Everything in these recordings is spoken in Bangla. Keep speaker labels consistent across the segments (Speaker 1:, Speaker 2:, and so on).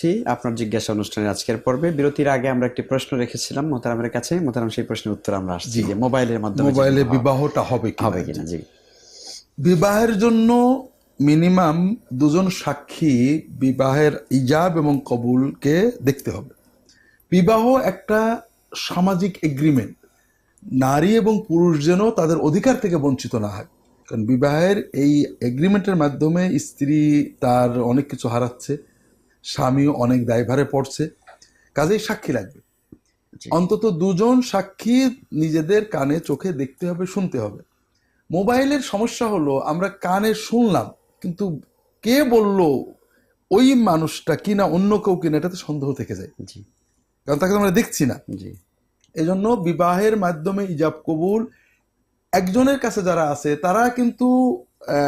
Speaker 1: টি আপনার জিজ্ঞাসা অনুষ্ঠানের আজকের পর্বে। বিরতির আগে আমরা একটি প্রশ্ন রেখেছিলাম মোতারামের কাছে। মোতারাম সেই প্রশ্নের উত্তর আমরা আসছি যে মোবাইলের মাধ্যমে
Speaker 2: মোবাইলে বিবাহটা হবে কি
Speaker 1: হবে কিনা জি।
Speaker 2: বিবাহের জন্য মিনিমাম দুজন সাক্ষী বিবাহের ইজাব এবং কবুলকে দেখতে হবে। বিবাহ একটা সামাজিক এগ্রিমেন্ট নারী এবং পুরুষ যেন তাদের অধিকার থেকে বঞ্চিত না হয়। কারণ বিবাহের এই এগ্রিমেন্টের মাধ্যমে স্ত্রী তার অনেক কিছু হারাচ্ছে। স্বামীও অনেক দায়ভারে পড়ছে কাজেই সাক্ষী লাগবে। অন্তত দুজন সাক্ষী নিজেদের কানে চোখে দেখতে হবে শুনতে হবে। মোবাইলের সমস্যা হলো আমরা কানে শুনলাম কিন্তু কে বলল ওই মানুষটা কিনা অন্য কেউ কিনা এটাতে সন্দেহ থেকে যায়।
Speaker 1: জি।
Speaker 2: কারণ তাকে আমরা দেখছি না।
Speaker 1: জি।
Speaker 2: এজন্য বিবাহের মাধ্যমে ইজাব কবুল একজনের কাছে যারা আছে তারা কিন্তু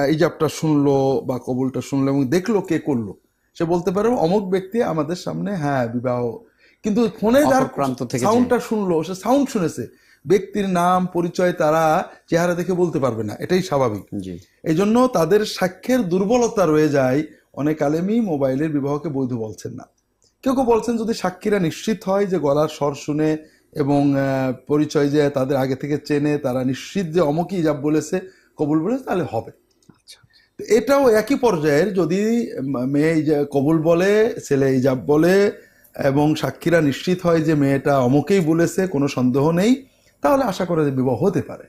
Speaker 2: ইজাবটা শুনলো বা কবুলটা শুনলো এবং দেখল কে করল। সে বলতে পারে অমুক ব্যক্তি আমাদের সামনে হ্যাঁ বিবাহ। কিন্তু ফোনে যার
Speaker 1: প্রান্ত থেকে
Speaker 2: সাউন্ডটা শুনলো সে সাউন্ড শুনেছে। ব্যক্তির নাম পরিচয় তারা চেহারা দেখে বলতে পারবে না। এটাই স্বাভাবিক। এই জন্য তাদের সাক্ষ্যের দুর্বলতা রয়ে যায়। অনেক আলেমই মোবাইলের বিবাহকে বৈধ বলছেন না। কেউ কেউ বলছেন যদি সাক্ষীরা নিশ্চিত হয় যে গলার স্বর শুনে এবং পরিচয় যে তাদের আগে থেকে চেনে তারা নিশ্চিত যে অমুকই ইজাব বলেছে কবুল বলেছে তাহলে হবে। এটাও একই পর্যায়ের যদি মেয়ে কবুল বলে, ছেলে ইজাব বলে এবং সাক্ষীরা নিশ্চিত হয় যে মেয়েটা অমুকেই বলেছে, কোনো সন্দেহ নেই, তাহলে আশা করে যে বিবাহ হতে পারে।